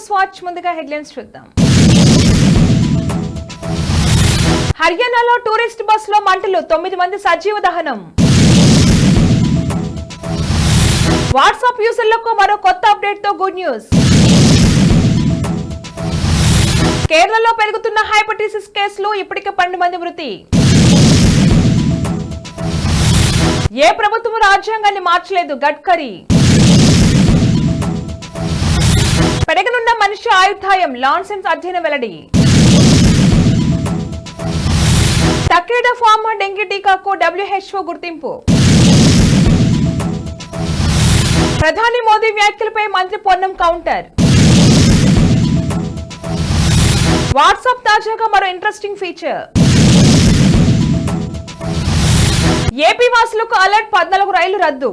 News watch ముందుగా headlines చూద్దాం. హర్యానాలో టూరిస్ట్ బస్సులో మంటలు తొమ్మిది మంది సజీవ దహనం. వాట్సాప్ యూజర్లకు మరో కొత్త అప్డేట్తో గుడ్ న్యూస్. కేరళలో పెరుగుతున్న హైపటిసిస్ కేసులు ఇప్పటికే పన్నెండు మంది మృతి. ఏ ప్రభుత్వం రాజ్యాంగాన్ని మార్చలేదు? గడ్కరీ. పెరగనున్న మనిషి ఆయుర్దాయం లాన్సెన్స్ అధ్యయనం వెల్లడి. తక్రీడ ఫార్మర్ డెంగ్యూ టీకాకు డబ్ల్యూహెచ్ఓ గుర్తింపు. ప్రధాని మోదీ వ్యాఖ్యలపై మంత్రి పొన్నం కౌంటర్. వాట్సాప్ తాజాగా మరో ఇంట్రెస్టింగ్ ఫీచర్. ఏపీ వాసులకు అలర్ట్ పద్నాలుగు రైళ్ళు రద్దు.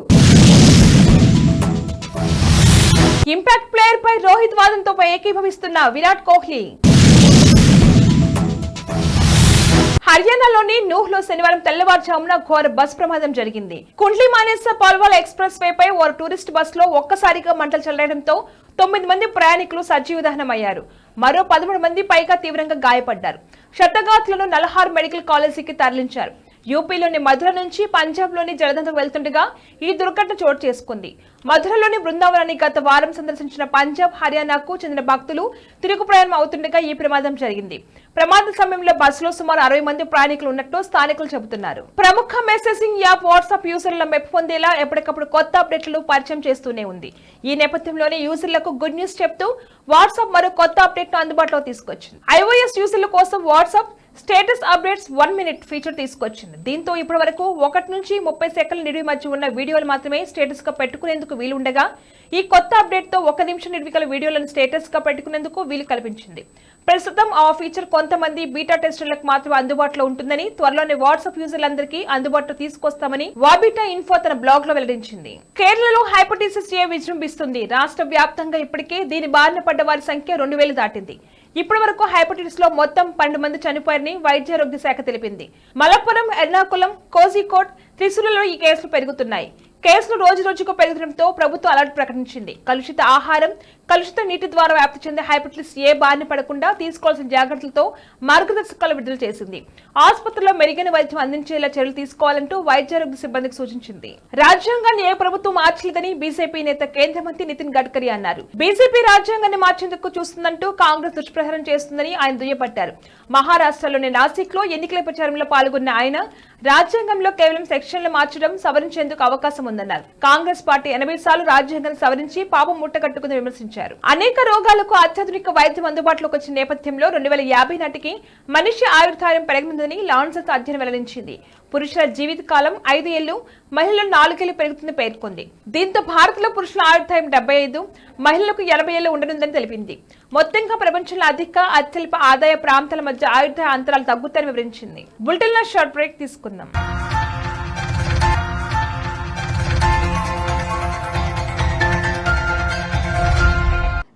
ఇంపాక్ట్ ప్లేయర్ పై రోహిత్ వాదంతో ఏకీభవిస్తున్న విరాట్ కోహ్లీ. హర్యానాలోని నూహ్లో శనివారం తెల్లవారుజామున ఘోర బస్ ప్రమాదం జరిగింది. కుండ్లీ మానేస పాల్వాల్ ఎక్స్ప్రెస్ వేపై ఓ టూరిస్ట్ బస్లో ఒక్కసారిగా మంటలు చెల్లడంతో తొమ్మిది మంది ప్రయాణికులు సజీవ దహనమయ్యారు. మరో పదమూడు మంది పైగా తీవ్రంగా గాయపడ్డారు. క్షతగాతులను నల్హార్ మెడికల్ కాలేజీకి తరలించారు. యూపీలోని మధుర నుంచి పంజాబ్లోని జలదంతకు వెళ్తుండగా ఈ దుర్ఘటన చోటు చేసుకుంది. మధురలోని బృందావనాన్ని గత వారం సందర్శించిన పంజాబ్ హర్యానాకు చెందిన భక్తులు తిరుగు ప్రయాణం అవుతుండగా ఈ ప్రమాదం జరిగింది. ప్రమాద సమయంలో బస్సులో సుమారు అరవై మంది ప్రయాణికులు ఉన్నట్టు స్థానికులు చెబుతున్నారు. ప్రముఖ మెసేజింగ్ యాప్ వాట్సాప్ యూజర్ల మెప్పు పొందేలా ఎప్పటికప్పుడు కొత్త అప్డేట్లు పరిచయం చేస్తూనే ఉంది. ఈ నేపథ్యంలోనే యూజర్లకు గుడ్ న్యూస్ చెప్తూ వాట్సాప్ మరో కొత్త అప్డేట్ను అందుబాటులో తీసుకొచ్చింది. ఐఓఎస్ యూజర్ల కోసం WhatsApp status updates one minute feature తీసుకొచ్చింది. దీంతో ఇప్పటి వరకు ఒకటి నుంచి ముప్పై సెకండ్ల నిడివి మధ్య ఉన్న వీడియోలు మాత్రమే స్టేటస్గా పెట్టుకునేందుకు వీలుండగా ఈ కొత్త అప్డేట్తో ఒక నిమిషం నిడివికల వీడియోలను స్టేటస్గా పెట్టుకునేందుకు వీలు కల్పించింది. ప్రస్తుతం ఆ ఫీచర్ కొంతమంది బీటా టెస్టర్లకు మాత్రమే అందుబాటులో ఉంటుందని త్వరలోనే వాట్సాప్ యూజర్లందరికీ అందుబాటులో తీసుకొస్తామని వాబిటా ఇన్ఫో తన బ్లాగ్లో వెల్లడించింది. కేరళలో హైపటిసిస్ ఏ విజృంభిస్తుంది? రాష్ట్ర వ్యాప్తంగా ఇప్పటికే దీని బారిన పడ్డ వారి సంఖ్య రెండు వేలు దాటింది. ఇప్పటి వరకు హైపటిటిస్లో మొత్తం పన్నెండు మంది చనిపోయారని వైద్యారోగ్య శాఖ తెలిపింది. మలప్పురం ఎర్నాకుళం కోజికోట్ త్రిశూలలో ఈ కేసులు పెరుగుతున్నాయి. కేసులు రోజు రోజుకు పెరుగుతుండటంతో ప్రభుత్వం అలర్ట్ ప్రకటించింది. కలుషిత ఆహారం కలుషిత నీటి ద్వారా వ్యాప్తి చెందే హైపటిటిస్ ఏ బారిన పడకుండా తీసుకోవాల్సిన జాగ్రత్తలతో మార్గదర్శకాలు విడుదల చేసింది. ఆసుపత్రిలో మెరుగైన వైద్యం అందించేలా చర్యలు తీసుకోవాలంటూ వైద్యారోగ్య సిబ్బందికి సూచించింది. రాజ్యాంగాన్ని ఏ ప్రభుత్వం మార్చలేదని బీజేపీ నేత కేంద్ర మంత్రి నితిన్ గడ్కరీ అన్నారు. బీజేపీ రాజ్యాంగాన్ని మార్చేందుకు చూస్తుందంటూ కాంగ్రెస్ దుష్ప్రహారం చేస్తుందని ఆయన దుయ్యబట్టారు. మహారాష్ట్రలోని నాసిక్లో ఎన్నికల ప్రచారంలో పాల్గొన్న ఆయన రాజ్యాంగంలో కేవలం సెక్షన్లు మార్చడం సవరించేందుకు అవకాశం ఉందన్నారు. కాంగ్రెస్ పార్టీ ఎనభై సార్లు రాజ్యాంగాన్ని సవరించి పాపం ముట్టగట్టుకుని విమర్శించారు. అనేక రోగాలకు అత్యాధునిక వైద్యం అందుబాటులోకి వచ్చిన నేపథ్యంలో రెండు వేల యాభై నాటికి మనిషి ఆయుర్దాయం పెరగనుందని లాన్సత్ అధ్యయనం వెల్లడించింది. పురుషుల జీవిత కాలం ఐదు ఏళ్ళు మహిళలు నాలుగేళ్ళు పెరుగుతుందని పేర్కొంది. దీంతో భారత్లో పురుషుల ఆయుర్దాయం డెబ్బై ఐదు మహిళలకు ఎనభై ఏళ్ళు ఉండనుందని తెలిపింది. మొత్తంగా ప్రపంచంలో అధిక అత్యల్ప ఆదాయ ప్రాంతాల మధ్య ఆయుర్దాయ అంతరాలు తగ్గుతాయని వివరించింది. బులెటిన్ షార్ట్ బ్రేక్ తీసుకుందాం.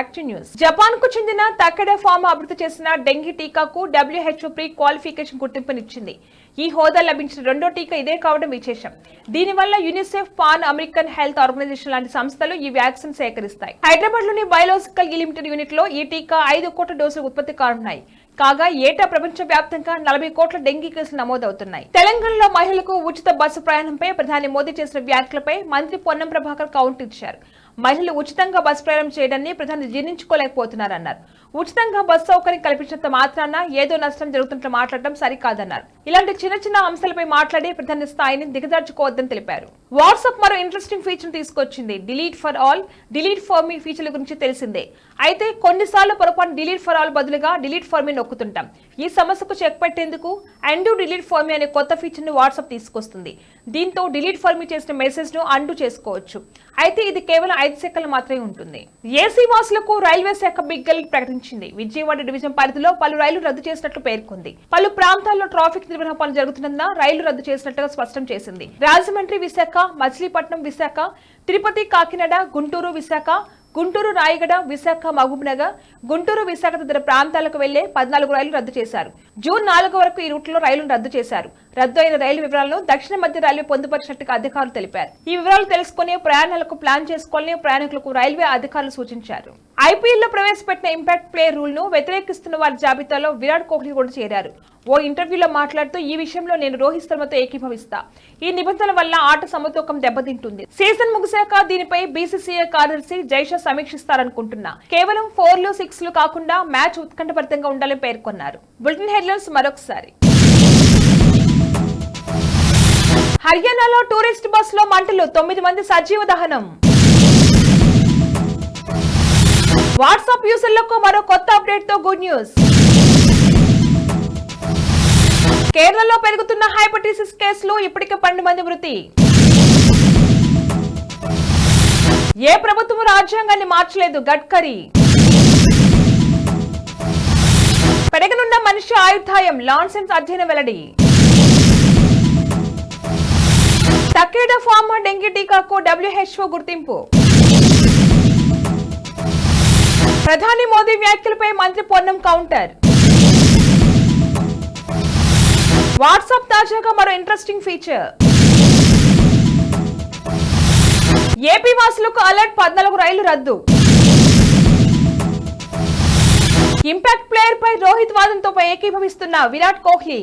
బ్యాక్ టు న్యూస్ జపాన్కు చెందిన తక్కడే ఫార్మ్ అభివృద్ధి చేసిన డెంగీ టీకాకు డబ్ల్యూహెచ్ఓ ప్రీ క్వాలిఫికేషన్ గుర్తింపునిచ్చింది. ఈ హోదా లభించిన రెండో టీకా ఇదే కావడం విశేషం. దీనివల్ల UNICEF Pan American Health Organization లాంటి సంస్థలు ఈ వ్యాక్సిన్ సేకరిస్తాయి. హైదరాబాద్లోని బయోలాజికల్ లిమిటెడ్ యూనిట్లో ఈ టీకా ఐదు కోట్ల డోసులు ఉత్పత్తి కానున్నాయి. కాగా ఏటా ప్రపంచ వ్యాప్తంగా నలభై కోట్ల డెంగీ కేసులు నమోదవుతున్నాయి. తెలంగాణలో మహిళలకు ఉచిత బస్సు ప్రయాణంపై ప్రధాని మోదీ చేసిన వ్యాఖ్యలపై మంత్రి పొన్నం ప్రభాకర్ కౌంటర్ ఇచ్చారు. మహిళలు ఉచితంగా బస్సు ప్రయాణం చేయడాన్ని ప్రధాని జీర్ణించుకోలేకపోతున్నారన్నారు. ఉచితంగా బస్సు సౌకర్యం కల్పించినంత మాత్రాన ఏదో నష్టం జరుగుతున్నట్లు మాట్లాడడం సరికాదన్నారు. ఇలాంటి చిన్న చిన్న అంశాలపై మాట్లాడే ప్రధాని స్థాయిని దిగజార్చుకోవద్దని తెలిపారు. వాట్సాప్ మరో ఇంట్రెస్టింగ్ ఫీచర్ తీసుకొచ్చింది. Delete for all delete for me ఫీచర్ల గురించి తెలిసిందే. అయితే కొన్నిసార్లు పొరపాటు డిలీట్ ఫర్ ఆల్ బదులుగా డిలీట్ ఫర్ మీ నొక్కుతుంటాం. ఈ సమస్యకు చెక్ పెట్టేందుకు అండు డిలీట్ ఫర్ మీ అనే కొత్త ఫీచర్ని వాట్సాప్ తీసుకొస్తుంది. దీంతో డిలీట్ ఫర్ మీ చేసిన మెసేజ్ను అండు చేసుకోవచ్చు. అయితే ఇది కేవలం ఐదు సెకండ్లు మాత్రమే ఉంటుంది. ఏసీ వాసులకు రైల్వే శాఖ బిగ్గల్ ప్రకటించింది విజయవాడ డివిజన్ పరిధిలో పలు రైళ్ళు రద్దు చేసినట్లు పేర్కొంది. పలు ప్రాంతాల్లో ట్రాఫిక్ నిర్వహణ పనులు జరుగుతున్నందున రైళ్ళు రద్దు చేసినట్లుగా స్పష్టం చేసింది. రాజమండ్రి విశాఖ మచిలీపట్నం విశాఖ తిరుపతి కాకినాడ గుంటూరు విశాఖ గుంటూరు రాయగడ విశాఖ మహబూబ్నగర్ గుంటూరు విశాఖ తదితర ప్రాంతాలకు వెళ్ళే పద్నాలుగు రైళ్ళు రద్దు చేశారు. జూన్ నాలుగు వరకు ఈ రూట్లో రైళ్ళను రద్దు చేశారు. రద్దు అయిన రైలు వివరాలను దక్షిణ మధ్య రైల్వే పొందుపరిచినట్టుగా అధికారులు తెలిపారు. ఈ వివరాలు తెలుసుకుని ప్రయాణాలకు ప్లాన్ చేసుకోవాలని ప్రయాణికులకు రైల్వే అధికారులు సూచించారు. ఐపీఎల్లో ప్రవేశపెట్టిన ఇంపాక్ట్ ప్లే రూల్ను వ్యతిరేకిస్తున్న వారి జాబితాలో విరాట్ కోహ్లీ కూడా చేరారు. ఓ ఇంటర్వ్యూలో మాట్లాడుతూ ఈ విషయంలో నేను రోహిత్ శర్మతో ఏకీభవిస్తా. ఈ నిబంధనల వల్ల ఆట సమతూకం దెబ్బతింటుంది. సీజన్ ముగిశాక దీనిపై బీసీసీఐ కార్యదర్శి జైషా సమీక్షిస్తారనుకుంటున్నా. కేవలం ఫోర్లు సిక్స్లు కాకుండా మ్యాచ్ ఉత్కంఠభరితంగా ఉండాలని పేర్కొన్నారు. బులెటిన్ హెడ్లైన్స్ మరొకసారి. హర్యానాలో టూరిస్ట్ బస్లో మంటలు తొమ్మిది మంది సజీవ దహనం. వాట్సాప్ యూజర్లకు మరో కొత్త అప్డేట్తో గుడ్ న్యూస్. కేరళలో పెరుగుతున్న హైపటిసిస్ కేసులు ఇప్పటికే పన్నెండు మంది మృతి. ఏ ప్రభుత్వం రాజ్యాంగాన్ని మార్చలేదు? గడ్కరీ. పెరగనున్న మనిషి ఆయుర్దాయం లాన్సెన్స్ అధ్యయనం వెల్లడి. తకేడ ఫార్మా డెంగ్యూ టీకాకు డబ్ల్యూహెచ్ఓ గుర్తింపు. ప్రధాని మోదీ వ్యాఖ్యలపై మంత్రి పొన్నం కౌంటర్. వాట్సాప్ తాజాగా మరో ఇంట్రెస్టింగ్ ఫీచర్. ఏపీ వాసులకు అలర్ట్ పద్నాలుగు రైలు రద్దు. ఇంపాక్ట్ ప్లేయర్ పై రోహిత్ వాదంతో ఏకీభవిస్తున్న విరాట్ కోహ్లీ.